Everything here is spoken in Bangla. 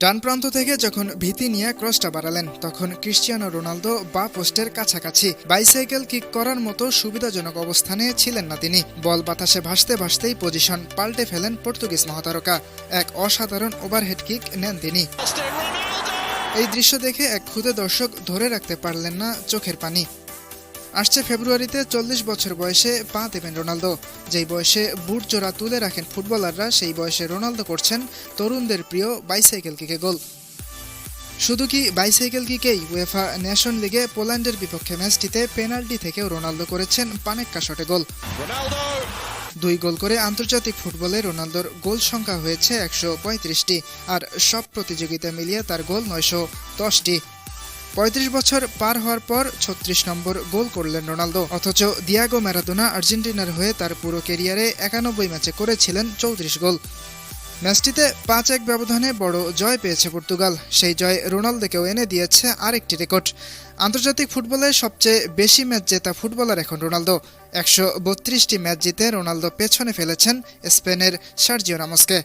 ডান প্রান্ত থেকে যখন ভীতি নিয়ে ক্রসটা বাড়ালেন, তখন ক্রিশ্চিয়ানো রোনালদো বা পোস্টের কাছাকাছি বাইসাইকেল কিক করার মতো সুবিধাজনক অবস্থানে ছিলেন না তিনি। বল বাতাসে ভাসতে ভাসতেই পজিশন পাল্টে ফেলেন পর্তুগিজ মহাতারকা। এক অসাধারণ ওভারহেড কিক নেন তিনি। এই দৃশ্য দেখে এক ক্ষুদে দর্শক ধরে রাখতে পারলেন না চোখের পানি। আসছে ফেব্রুয়ারিতে চল্লিশ বছর বয়সে পা দেবেন রোনালদো। যেই বয়সে বুট জোড়া তুলে রাখেন ফুটবলাররা, সেই বয়সে রোনালদো করছেন তরুণদের প্রিয় বাইসাইকেল কিকে গোল। শুধু কি বাইসাইকেল কিকেই উয়েফা ন্যাশন লিগে পোল্যান্ডের বিপক্ষে ম্যাচটিতে পেনাল্টি থেকেও রোনালদো করেছেন পানেক্কা শটে গোল। দুই গোল করে আন্তর্জাতিক ফুটবলে রোনালদোর গোল সংখ্যা হয়েছে একশো পঁয়ত্রিশটি, আর সব প্রতিযোগিতা মিলিয়ে তার গোল নয়শো দশটি। পঁয়ত্রিশ বছর পার হওয়ার পর ছত্রিশ নম্বর গোল করলেন রোনালদো। অথচ দিয়াগো ম্যারাদোনা আর্জেন্টিনার হয়ে তার পুরো কেরিয়ারে একানব্বই ম্যাচে করেছিলেন চৌত্রিশ গোল। ম্যাচটিতে পাঁচ এক ব্যবধানে বড় জয় পেয়েছে পর্তুগাল। সেই জয় রোনালদোকেও এনে দিয়েছে আরেকটি রেকর্ড। আন্তর্জাতিক ফুটবলে সবচেয়ে বেশি ম্যাচ জেতা ফুটবলার এখন রোনালদো। একশো বত্রিশটি ম্যাচ জিতে রোনালদো পেছনে ফেলেছেন স্পেনের সার্জিও রামোসকে।